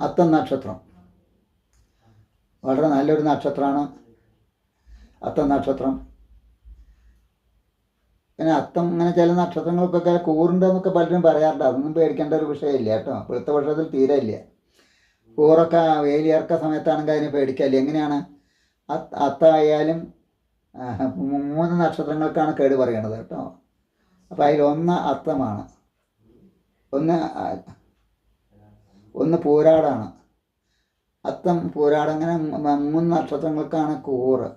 അത്തം നക്ഷത്രം. വളരെ നല്ലൊരു നക്ഷത്രമാണ് അത്തം നക്ഷത്രം. പിന്നെ അത്തം അങ്ങനെ ചില നക്ഷത്രങ്ങൾക്കൊക്കെ കൂറുണ്ടെന്നൊക്കെ പലരും പറയാറുണ്ട്. അതൊന്നും പേടിക്കേണ്ട ഒരു വിഷയമില്ല കേട്ടോ. ഇപ്പോഴത്തെ വർഷത്തിൽ തീരെ ഇല്ല കൂറൊക്കെ വേലിയർക്ക സമയത്താണെങ്കിൽ അതിനെ പേടിക്കല്ല? എങ്ങനെയാണ്? അത്ത അത്തായാലും മൂന്ന് നക്ഷത്രങ്ങൾക്കാണ് കേട് പറയണത് കേട്ടോ. അപ്പോൾ അതിലൊന്ന് അത്തമാണ്. ഒന്ന് ഒന്ന് പോരാടാണ്. അത്തം പോരാടങ്ങനെ മൂന്ന് നക്ഷത്രങ്ങൾക്കാണ് കൂറ്.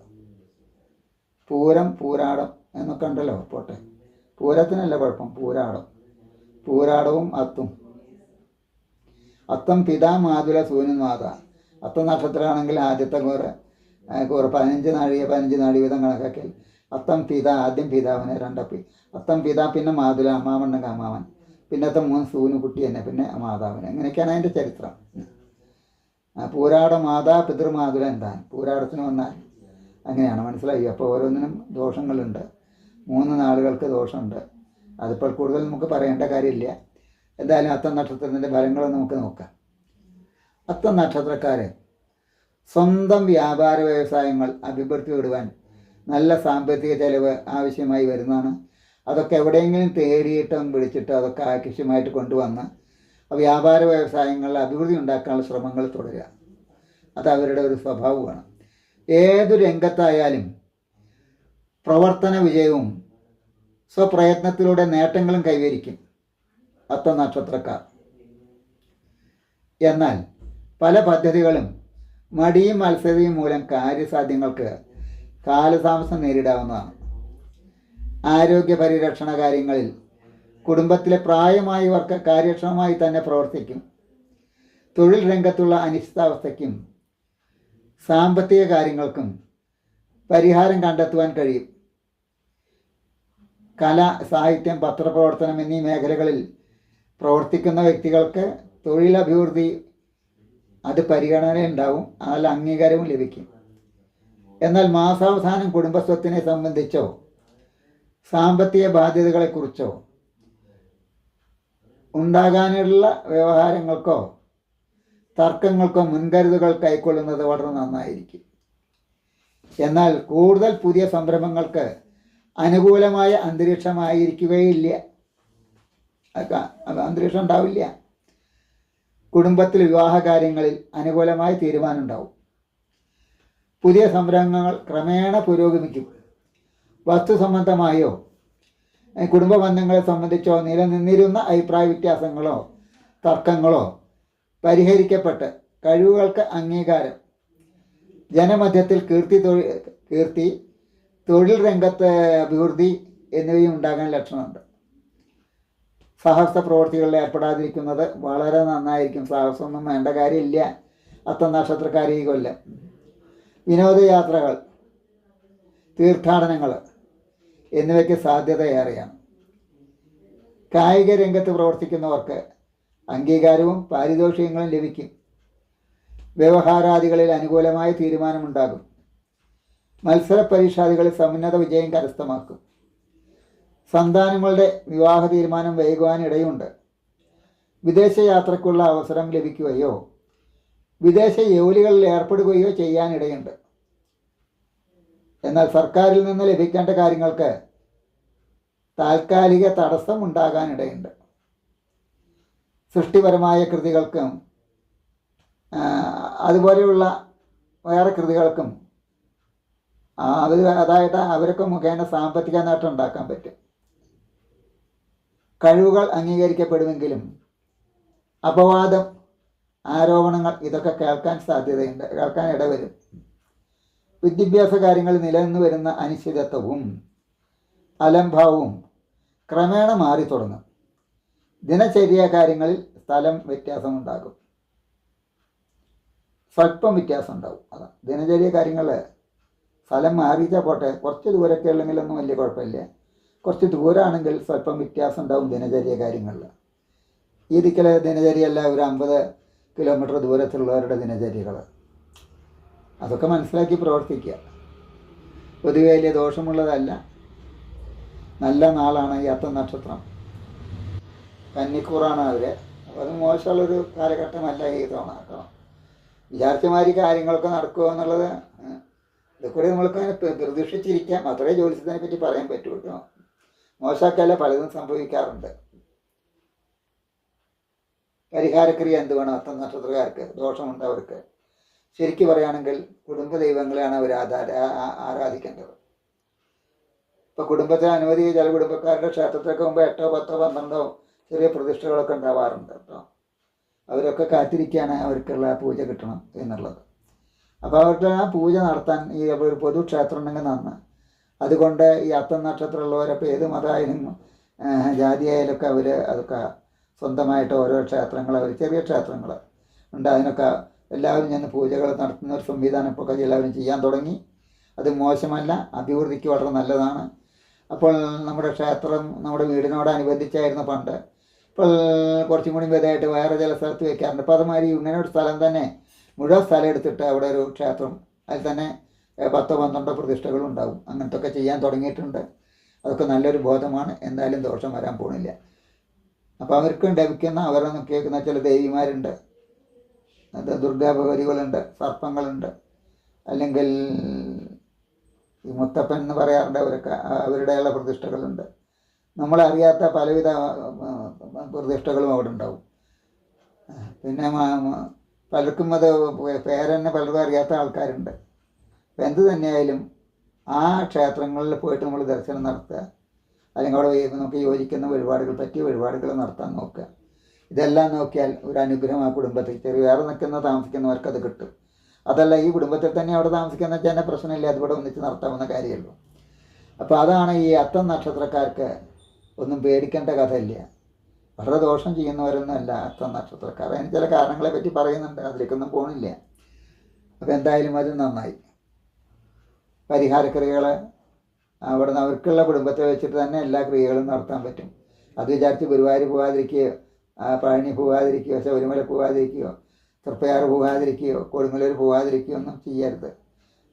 പൂരം പൂരാടം എന്നൊക്കെ ഉണ്ടല്ലോ പോട്ടെ. പൂരത്തിനല്ല കുഴപ്പം പൂരാടം. പൂരാടവും അത്തും. അത്തം പിതാ മാതുല മാത. അത്തം നക്ഷത്രമാണെങ്കിൽ ആദ്യത്തെ കൂറ് കൂറ് പതിനഞ്ച് നാഴിക പതിനഞ്ച് നാഴി വീതം കണക്കാക്കിയാൽ അത്തം പിത ആദ്യം പിതാവിനെ രണ്ടപ്പി. അത്തം പിത പിന്നെ മാതുല അമ്മാവണ്ണങ്ക അമ്മാവൻ. പിന്നത്തെ മൂന്ന് സൂനു കുട്ടി തന്നെ പിന്നെ മാതാവിനെ. അങ്ങനെയൊക്കെയാണ് അതിന്റെ ചരിത്രം. പൂരാട മാതാ പിതൃമാതുര എന്താണ്? പൂരാടത്തിന് വന്നാൽ അങ്ങനെയാണ്. മനസ്സിലായി? അപ്പോൾ ഓരോന്നിനും ദോഷങ്ങളുണ്ട്. മൂന്ന് നാളുകൾക്ക് ദോഷമുണ്ട്. അതിപ്പോൾ കൂടുതൽ നമുക്ക് പറയേണ്ട കാര്യമില്ല. എന്തായാലും അത്തം നക്ഷത്രത്തിന്റെ ഫലങ്ങൾ നമുക്ക് നോക്കാം. അത്തം നക്ഷത്രക്കാർ സ്വന്തം വ്യാപാര വ്യവസായങ്ങൾ അഭിവൃദ്ധി വിടുവാൻ നല്ല സാമ്പത്തിക ചെലവ് ആവശ്യമായി വരുന്നതാണ്. അതൊക്കെ എവിടെയെങ്കിലും തേടിയിട്ടും വിളിച്ചിട്ട് അതൊക്കെ ആവശ്യമായിട്ട് കൊണ്ടുവന്ന് വ്യാപാര വ്യവസായങ്ങളിൽ അഭിവൃദ്ധി ഉണ്ടാക്കാനുള്ള ശ്രമങ്ങൾ തുടരുക. അത് അവരുടെ ഒരു സ്വഭാവമാണ്. ഏതു രംഗത്തായാലും പ്രവർത്തന വിജയവും സ്വപ്രയത്നത്തിലൂടെ നേട്ടങ്ങളും കൈവരിക്കും അത്ത നക്ഷത്രക്കാർ. എന്നാൽ പല പദ്ധതികളും മടിയും മത്സരയും മൂലം കാര്യസാധ്യങ്ങൾക്ക് കാലതാമസം നേരിടാവുന്നതാണ്. ആരോഗ്യ പരിരക്ഷണ കാര്യങ്ങളിൽ കുടുംബത്തിലെ പ്രായമായവർക്ക് കാര്യക്ഷമമായി തന്നെ പ്രവർത്തിക്കും. തൊഴിൽ രംഗത്തുള്ള അനിശ്ചിതാവസ്ഥയ്ക്കും സാമ്പത്തിക കാര്യങ്ങൾക്കും പരിഹാരം കണ്ടെത്തുവാൻ കഴിയും. കല സാഹിത്യം പത്രപ്രവർത്തനം എന്നീ മേഖലകളിൽ പ്രവർത്തിക്കുന്ന വ്യക്തികൾക്ക് തൊഴിലഭിവൃദ്ധി അത് പരിഗണന ഉണ്ടാവും അതിൽ അംഗീകാരവും ലഭിക്കും. എന്നാൽ മാസാവസാനം കുടുംബസ്വത്തിനെ സംബന്ധിച്ചോ സാമ്പത്തിക ബാധ്യതകളെക്കുറിച്ചോ? ഉണ്ടാകാനുള്ള വ്യവഹാരങ്ങൾക്കോ? തർക്കങ്ങൾക്കോ മുൻകരുതുകൾ കൈക്കൊള്ളുന്നത് വളരെ നന്നായിരിക്കും. എന്നാൽ കൂടുതൽ പുതിയ സംരംഭങ്ങൾക്ക് അനുകൂലമായ അന്തരീക്ഷമായിരിക്കുകയില്ല. അന്തരീക്ഷം ഉണ്ടാവില്ല. കുടുംബത്തിൽ വിവാഹ കാര്യങ്ങളിൽ അനുകൂലമായ തീരുമാനം ഉണ്ടാവും. പുതിയ സംരംഭങ്ങൾ ക്രമേണ പുരോഗമിക്കും. വസ്തു സംബന്ധമായോ കുടുംബ ബന്ധങ്ങളെ സംബന്ധിച്ചോ നിലനിന്നിരുന്ന അഭിപ്രായ വ്യത്യാസങ്ങളോ തർക്കങ്ങളോ പരിഹരിക്കപ്പെട്ട് കഴിവുകൾക്ക് അംഗീകാരം ജനമധ്യത്തിൽ കീർത്തി തൊഴിൽ കീർത്തി തൊഴിൽ രംഗത്ത് അഭിവൃദ്ധി എന്നിവയും ഉണ്ടാകാൻ ലക്ഷണമുണ്ട്. സാഹസ പ്രവൃത്തികളിൽ ഏർപ്പെടാതിരിക്കുന്നത് വളരെ നന്നായിരിക്കും. സാഹസമൊന്നും വേണ്ട കാര്യമില്ല. അത്ത നക്ഷത്രക്കാർ ഈ കൊല്ലം. വിനോദയാത്രകൾ തീർത്ഥാടനങ്ങൾ എന്നിവയ്ക്ക് സാധ്യത ഏറെയാണ്. കായിക രംഗത്ത് പ്രവർത്തിക്കുന്നവർക്ക് അംഗീകാരവും പാരിതോഷികങ്ങളും ലഭിക്കും. വ്യവഹാരാദികളിൽ അനുകൂലമായ തീരുമാനമുണ്ടാകും. മത്സര പരീക്ഷാദികളിൽ സമുന്നത വിജയം കരസ്ഥമാക്കും. സന്താനങ്ങളുടെ വിവാഹ തീരുമാനം വൈകുവാനിടയുണ്ട്. വിദേശ യാത്രയ്ക്കുള്ള അവസരം ലഭിക്കുകയോ വിദേശ ജോലികളിൽ ഏർപ്പെടുകയോ ചെയ്യാനിടയുണ്ട്. എന്നാൽ സർക്കാരിൽ നിന്ന് ലഭിക്കേണ്ട കാര്യങ്ങൾക്ക് താൽക്കാലിക തടസ്സം ഉണ്ടാകാനിടയുണ്ട് സൃഷ്ടിപരമായ കൃതികൾക്കും അതുപോലെയുള്ള വേറെ കൃതികൾക്കും അത് അതായത് അവരൊക്കെ മുഖേന സാമ്പത്തിക നേട്ടം ഉണ്ടാക്കാൻ പറ്റും. കഴിവുകൾ അംഗീകരിക്കപ്പെടുമെങ്കിലും അപവാദം ആരോപണങ്ങൾ ഇതൊക്കെ കേൾക്കാൻ സാധ്യതയുണ്ട് കേൾക്കാൻ ഇടവരും. വിദ്യാഭ്യാസ കാര്യങ്ങളിൽ നിലനിന്ന് വരുന്ന അനിശ്ചിതത്വവും അലംഭാവവും ക്രമേണ മാറി തുടങ്ങും. ദിനചര്യ കാര്യങ്ങളിൽ സ്ഥലം വ്യത്യാസമുണ്ടാകും. സ്വല്പം വ്യത്യാസം ഉണ്ടാകും അതാ ദിനചര്യ കാര്യങ്ങൾ സ്ഥലം മാറിയിച്ചാൽ പോട്ടെ. കുറച്ച് ദൂരമൊക്കെ ഉള്ളെങ്കിലൊന്നും വലിയ കുഴപ്പമില്ല. കുറച്ച് ദൂരമാണെങ്കിൽ സ്വല്പം വ്യത്യാസം ഉണ്ടാവും ദിനചര്യ കാര്യങ്ങളിൽ. ഈ ദിക്കലെ ദിനചര്യയല്ല ഒരു അമ്പത് കിലോമീറ്റർ ദൂരത്തിലുള്ളവരുടെ ദിനചര്യകൾ അതൊക്കെ മനസ്സിലാക്കി പ്രവർത്തിക്കുക. പൊതുവെ വലിയ ദോഷമുള്ളതല്ല. നല്ല നാളാണ് ഈ അത്ത നക്ഷത്രം. കന്നിക്കൂറാണ് അവർ അപ്പോൾ അത് മോശമുള്ളൊരു കാലഘട്ടമല്ല ഈ തവണ കേട്ടോ വിചാരിച്ചമാതിരി കാര്യങ്ങളൊക്കെ നടക്കുമോ എന്നുള്ളത് ഇതൊക്കെ നമ്മൾക്ക് പ്രതീക്ഷിച്ചിരിക്കാം. അത്രേ ജ്യോത്സ്യത്തിനെ പറ്റി പറയാൻ പറ്റൂ കേട്ടോ മോശമൊക്കെയല്ല പലതും സംഭവിക്കാറുണ്ട്. പരിഹാരക്രിയ എന്ത് വേണം? അത്തം നക്ഷത്രക്കാർക്ക് ദോഷമുണ്ട് അവർക്ക്. ശരിക്കും പറയുകയാണെങ്കിൽ കുടുംബ ദൈവങ്ങളെയാണ് അവർ ആധാര ആരാധിക്കേണ്ടത്. ഇപ്പോൾ കുടുംബത്തെ അനുമതി ചില കുടുംബക്കാരുടെ ക്ഷേത്രത്തിലൊക്കെ മുമ്പ് എട്ടോ പത്തോ പന്ത്രണ്ടോ ചെറിയ പ്രതിഷ്ഠകളൊക്കെ ഉണ്ടാവാറുണ്ട് കേട്ടോ. അവരൊക്കെ കാത്തിരിക്കുകയാണ് അവർക്കുള്ള പൂജ കിട്ടണം എന്നുള്ളത്. അപ്പോൾ അവർക്ക് ആ പൂജ നടത്താൻ ഈ ഒരു പൊതു ക്ഷേത്രം ഉണ്ടെങ്കിൽ നന്ന്. അതുകൊണ്ട് ഈ അത്തം നക്ഷത്രമുള്ളവരൊക്കെ ഏത് മതമായാലും ജാതിയായാലും ജാതിയായാലൊക്കെ അവർ അതൊക്കെ സ്വന്തമായിട്ട് ഓരോ ക്ഷേത്രങ്ങൾ അവർ ചെറിയ ക്ഷേത്രങ്ങൾ ഉണ്ട്. അതിനൊക്കെ എല്ലാവരും ഞാൻ പൂജകൾ നടത്തുന്ന ഒരു സംവിധാനം ഇപ്പോൾ എല്ലാവരും ചെയ്യാൻ തുടങ്ങി. അത് മോശമല്ല അഭിവൃദ്ധിക്ക് വളരെ നല്ലതാണ്. അപ്പോൾ നമ്മുടെ ക്ഷേത്രം നമ്മുടെ വീടിനോടനുബന്ധിച്ചായിരുന്നു പണ്ട്. ഇപ്പോൾ കുറച്ചും കൂടി വലുതായിട്ട് വേറെ ചില സ്ഥലത്ത് വെക്കാറുണ്ട്. അപ്പോൾ അതുമാതിരി ഇങ്ങനെ ഒരു സ്ഥലം തന്നെ മുഴുവൻ സ്ഥലം എടുത്തിട്ട് അവിടെ ഒരു ക്ഷേത്രം അതിൽ തന്നെ പത്തോ പന്ത്രണ്ടോ പ്രതിഷ്ഠകളും ഉണ്ടാവും. അങ്ങനത്തെ ഒക്കെ ചെയ്യാൻ തുടങ്ങിയിട്ടുണ്ട്. അതൊക്കെ നല്ലൊരു ബോധമാണ്. എന്തായാലും ദോഷം വരാൻ പോകുന്നില്ല അപ്പോൾ അവർക്കും ലഭിക്കുന്ന അവരെ കേൾക്കുന്ന ചില ദേവിമാരുണ്ട്. അത് ദുർഗാ ഭഗവതികളുണ്ട് സർപ്പങ്ങളുണ്ട്. അല്ലെങ്കിൽ ഈ മുത്തപ്പൻ എന്ന് പറയാറുണ്ട് അവരൊക്കെ അവരുടെയുള്ള പ്രതിഷ്ഠകളുണ്ട്. നമ്മളറിയാത്ത പലവിധ പ്രതിഷ്ഠകളും അവിടെ ഉണ്ടാവും പിന്നെ പലർക്കും അത് പേരെന്നെ പലർക്കും അറിയാത്ത ആൾക്കാരുണ്ട്. അപ്പം എന്ത് തന്നെയായാലും ആ ക്ഷേത്രങ്ങളിൽ പോയിട്ട് നമ്മൾ ദർശനം നടത്തുക. അല്ലെങ്കിൽ അവിടെ നമുക്ക് യോജിക്കുന്ന വഴിപാടുകൾ പറ്റിയ വഴിപാടുകൾ നടത്താൻ നോക്കുക. ഇതെല്ലാം നോക്കിയാൽ ഒരു അനുഗ്രഹം ആ കുടുംബത്തിൽ ചെറിയ വേറെ നിൽക്കുന്ന താമസിക്കുന്നവർക്ക് അത് കിട്ടും. അതല്ല ഈ കുടുംബത്തിൽ തന്നെ അവിടെ താമസിക്കുന്ന തന്നെ പ്രശ്നമില്ല അതിവിടെ ഒന്നിച്ച് നടത്താവുന്ന കാര്യമുള്ളൂ അപ്പോൾ അതാണ് ഈ അത്തം നക്ഷത്രക്കാർക്ക് ഒന്നും പേടിക്കേണ്ട കഥയില്ല. വളരെ ദോഷം ചെയ്യുന്നവരൊന്നും അല്ല അത്തം നക്ഷത്രക്കാർ. അതിന് ചില കാരണങ്ങളെ പറ്റി പറയുന്നുണ്ട് അതിലേക്കൊന്നും പോണില്ല. അപ്പോൾ എന്തായാലും അത് നന്നായി. പരിഹാരക്രിയകൾ അവിടെ നിന്ന് അവർക്കുള്ള കുടുംബത്തെ വെച്ചിട്ട് തന്നെ എല്ലാ ക്രിയകളും നടത്താൻ പറ്റും. അത് വിചാരിച്ച് ഗുരുവായൂർ പോകാതിരിക്കുകയോ പഴനി പോകാതിരിക്കുകയോ ശബരിമല പോകാതിരിക്കുകയോ തൃപ്പയാറ് പോകാതിരിക്കുകയോ കൊടുങ്ങല്ലൂർ പോകാതിരിക്കുകയോ ഒന്നും ചെയ്യരുത്.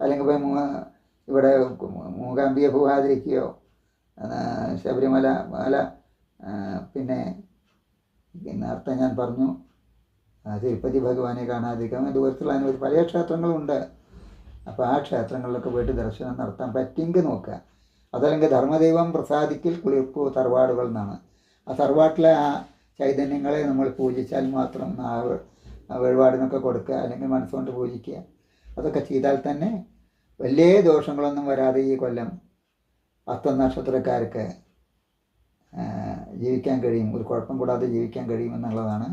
അല്ലെങ്കിൽ പോയി മൂ- ഇവിടെ മൂകാംബിക പോകാതിരിക്കുകയോ ശബരിമല മല പിന്നെ നേരത്തെ ഞാൻ പറഞ്ഞു. ആ, തിരുപ്പതി ഭഗവാനെ കാണാതിരിക്കാം ദൂരത്തുള്ള അനവധി പല ക്ഷേത്രങ്ങളുണ്ട് അപ്പോൾ ആ ക്ഷേത്രങ്ങളിലൊക്കെ പോയിട്ട് ദർശനം നടത്താൻ പറ്റിയെങ്കിൽ നോക്കുക. അതല്ലെങ്കിൽ ധർമ്മദൈവം പ്രസാദിക്കൽ കുളിർപ്പ് തറവാടുകൾ എന്നാണ്. ആ തറവാട്ടിലെ ആ ചൈതന്യങ്ങളെ നമ്മൾ പൂജിച്ചാൽ മാത്രം നാവ് വഴിപാടിനൊക്കെ കൊടുക്കുക അല്ലെങ്കിൽ മനസ്സുകൊണ്ട് പൂജിക്കുക. അതൊക്കെ ചെയ്താൽ തന്നെ വലിയ ദോഷങ്ങളൊന്നും വരാതെ ഈ കൊല്ലം അത്തം നക്ഷത്രക്കാർക്ക് ജീവിക്കാൻ കഴിയും. ഒരു കുഴപ്പം കൂടാതെ ജീവിക്കാൻ കഴിയുമെന്നുള്ളതാണ്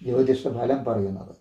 ജ്യോതിഷ ഫലം പറയുന്നത്.